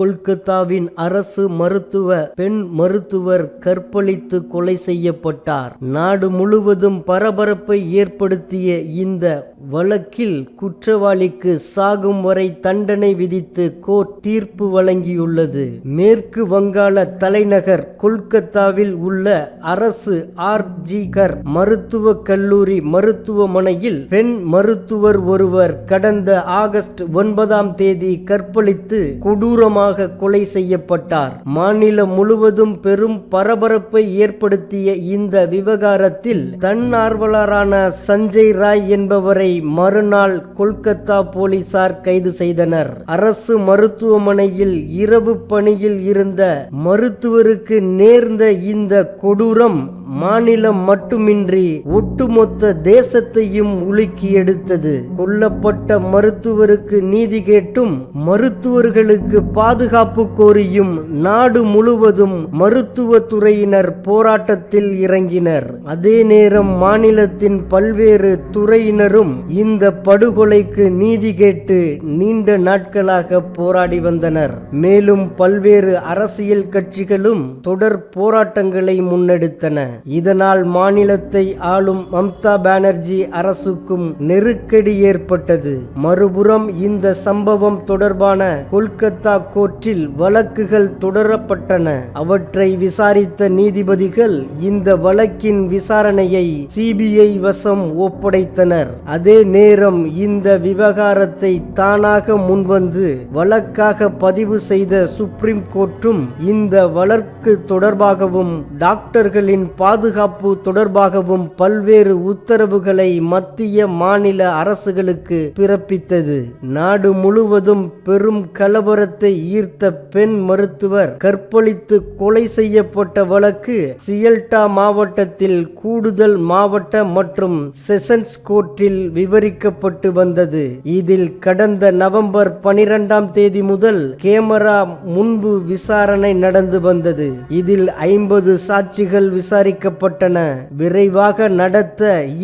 கொல்கத்தாவின் அரசு மருத்துவ பெண் மருத்துவர் கற்பழித்து கொலை செய்யப்பட்டார். நாடு முழுவதும் பரபரப்பை ஏற்படுத்திய இந்த வழக்கில் குற்றவாளிக்கு சாகும் வரை தண்டனை விதித்து கோர்ட் தீர்ப்பு வழங்கியுள்ளது. மேற்கு வங்காள தலைநகர் கொல்கத்தாவில் உள்ள அரசு ஆர்ஜிகர் மருத்துவ மருத்துவக் கல்லூரி மருத்துவமனையில் பெண் மருத்துவர் ஒருவர் கடந்த ஆகஸ்ட் ஒன்பதாம் தேதி கற்பழித்து கொடூரமாக கொலை செய்யப்பட்டார். மாநிலம் முழுவதும் பெரும் பரபரப்பை ஏற்படுத்திய இந்த விவகாரத்தில் தன்னார்வலரான சஞ்சய் ராய் என்பவரை மறுநாள் கொல்கத்தா போலீசார் கைது செய்தனர். அரசு மருத்துவமனையில் இரவு பணியில் இருந்த மருத்துவருக்கு நேர்ந்த இந்த கொடூரம் மாநிலம் மட்டுமின்றி ஒட்டுமொத்த தேசத்தையும் உலுக்கி எடுத்தது. கொல்லப்பட்ட மருத்துவருக்கு நீதி கேட்டும் மருத்துவர்களுக்கு பாதுகாப்பு பாதுகாப்பு கோரியும் நாடு முழுவதும் மருத்துவத்துறையினர் போராட்டத்தில் இறங்கினர். அதே நேரம் மாநிலத்தின் பல்வேறு துறையினரும் இந்த படுகொலைக்கு நீதி கேட்டு நீண்ட நாட்களாக போராடி வந்தனர். மேலும் பல்வேறு அரசியல் கட்சிகளும் தொடர் போராட்டங்களை முன்னெடுத்தன. இதனால் மாநிலத்தை ஆளும் மம்தா பானர்ஜி அரசுக்கும் நெருக்கடி ஏற்பட்டது. மறுபுறம் இந்த சம்பவம் தொடர்பான கொல்கத்தா கோர்ட்டில் வழக்குகள் தொடரப்பட்டன. அவற்றை விசாரித்த நீதிபதிகள் இந்த வழக்கின் விசாரணையை சிபிஐ வசம் ஒப்படைத்தனர். அதே நேரம் இந்த விவகாரத்தை தானாக முன்வந்து வழக்காக பதிவு செய்த சுப்ரீம் கோர்ட்டும் இந்த வழக்கு தொடர்பாகவும் டாக்டர்களின் பாதுகாப்பு தொடர்பாகவும் பல்வேறு உத்தரவுகளை மத்திய மாநில அரசுகளுக்கு பிறப்பித்தது. நாடு முழுவதும் பெரும் கலவரத்தை ஈர்த்த பெண் மருத்துவர் கற்பழித்து கொலை செய்யப்பட்ட வழக்கு சியல்டா மாவட்டத்தில் கூடுதல் மாவட்ட மற்றும் செஷன்ஸ் கோர்ட்டில் விவரிக்கப்பட்டு வந்தது. இதில் கடந்த நவம்பர் பனிரெண்டாம் தேதி முதல் கேமரா முன்பு விசாரணை நடந்து வந்தது. இதில் ஐம்பது சாட்சிகள் விசாரிக்கப்பட்டன. விரைவாக நடத்த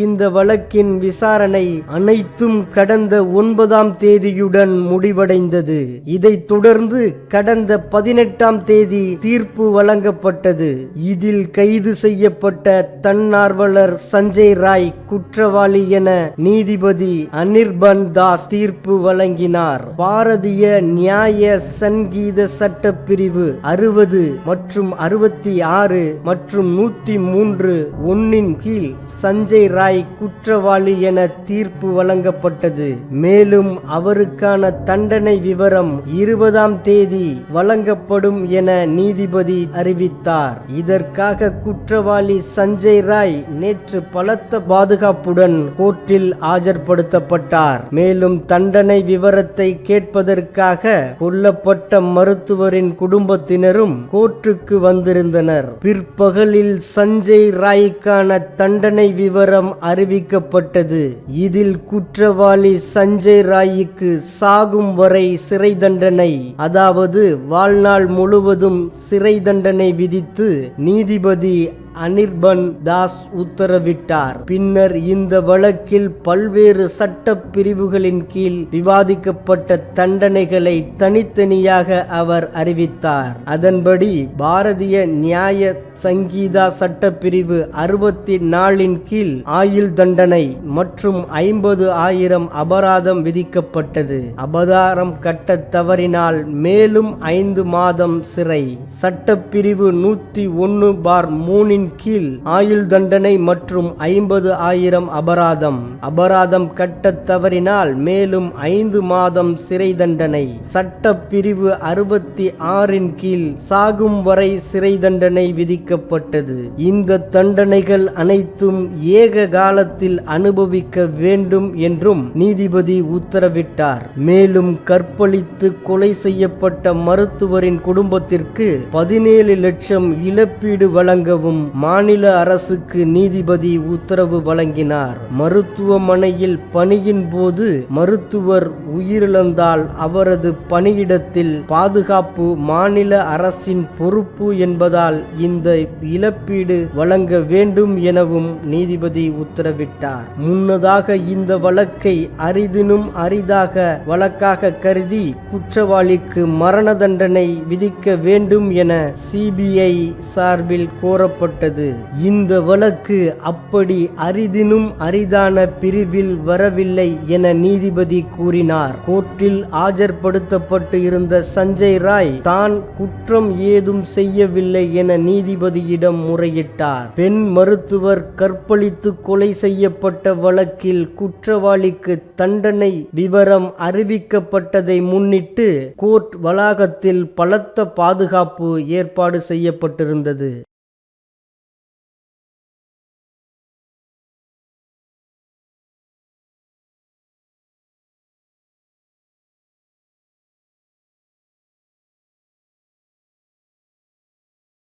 இந்த வழக்கின் விசாரணை அனைத்தும் கடந்த ஒன்பதாம் தேதியுடன் முடிவடைந்தது. இதைத் தொடர்ந்து கடந்த பதினெட்டாம் தேதி தீர்ப்பு வழங்கப்பட்டது. இதில் கைது செய்யப்பட்ட தன்னார்வலர் சஞ்சய் ராய் குற்றவாளி என நீதிபதி அனிர்பன் தாஸ் தீர்ப்பு வழங்கினார். பாரதிய நியாய சங்கீத சட்ட பிரிவு அறுபது மற்றும் அறுபத்தி ஆறு மற்றும் நூத்தி மூன்று ஒன்னின் கீழ் சஞ்சய் ராய் குற்றவாளி என தீர்ப்பு வழங்கப்பட்டது. மேலும் அவருக்கான தண்டனை விவரம் இருபதாம் தேதி வழங்கப்படும் என நீதிபதி அறிவித்தார். இதற்காக குற்றவாளி சஞ்சய் ராய் நேற்று பலத்த பாதுகாப்புடன் கோர்ட்டில் ஆஜர்படுத்தப்பட்டார். மேலும் தண்டனை விவரத்தை கேட்பதற்காக கொல்லப்பட்ட மருத்துவரின் குடும்பத்தினரும் கோர்ட்டுக்கு வந்திருந்தனர். பிற்பகலில் சஞ்சய் ராய்க்கான தண்டனை விவரம் அறிவிக்கப்பட்டது. இதில் குற்றவாளி சஞ்சய் ராய்க்கு சாகும் வரை சிறை தண்டனை அதாவது வாழ்நாள் முழுவதும் சிறை தண்டனை விதித்து நீதிபதி அனிர்பன் தாஸ் உத்தரவிட்டார். பின்னர் இந்த வழக்கில் பல்வேறு சட்ட பிரிவுகளின் கீழ் விவாதிக்கப்பட்ட தண்டனைகளை தனித்தனியாக அவர் அறிவித்தார். அதன்படி பாரதிய நியாய சங்கீதா சட்டப்பிரிவு அறுபத்தி நாலின் கீழ் ஆயுள் தண்டனை மற்றும் ஐம்பது ஆயிரம் அபராதம் விதிக்கப்பட்டது. அபதாரம் கட்ட தவறினால் மேலும் ஐந்து மாதம் சிறை. சட்டப்பிரிவு நூத்தி ஒன்னு பார் மூணின் கீழ் ஆயுள் தண்டனை மற்றும் ஐம்பது ஆயிரம் அபராதம். அபராதம் கட்ட தவறினால் மேலும் ஐந்து மாதம் சிறை தண்டனை. சட்ட பிரிவு அறுபத்தி ஆறின் கீழ் சாகும் வரை சிறை தண்டனை விதிக்கப்பட்டது. இந்த தண்டனைகள் அனைத்தும் ஏக காலத்தில் அனுபவிக்க வேண்டும் என்றும் நீதிபதி உத்தரவிட்டார். மேலும் கற்பழித்து கொலை செய்யப்பட்ட மருத்துவரின் குடும்பத்திற்கு பதினேழு லட்சம் இழப்பீடு வழங்கவும் மாநில அரசுக்கு நீதிபதி உத்தரவு வழங்கினார். மருத்துவமனையில் பணியின் போது மருத்துவர் உயிரிழந்தால் அவரது பணியிடத்தில் பாதுகாப்பு மாநில அரசின் பொறுப்பு என்பதால் இந்த இழப்பீடு வழங்க வேண்டும் எனவும் நீதிபதி உத்தரவிட்டார். முன்னதாக இந்த வழக்கை அரிதினும் அரிதாக வழக்காக கருதி குற்றவாளிக்கு மரண தண்டனை விதிக்க வேண்டும் என சிபிஐ சார்பில் கோரப்பட்டது இந்த வழக்கு அப்படி அரிதினும் அரிதான பிரிவில் வரவில்லை என நீதிபதி கூறினார். கோர்ட்டில் ஆஜர்படுத்தப்பட்டு இருந்த சஞ்சய் ராய் தான் குற்றம் ஏதும் செய்யவில்லை என நீதிபதியிடம் முறையிட்டார். பெண் மருத்துவர் கற்பழித்து கொலை செய்யப்பட்ட வழக்கில் குற்றவாளிக்கு தண்டனை விவரம் அறிவிக்கப்பட்டதை முன்னிட்டு கோர்ட் வளாகத்தில் பலத்த பாதுகாப்பு ஏற்பாடு செய்யப்பட்டிருந்தது.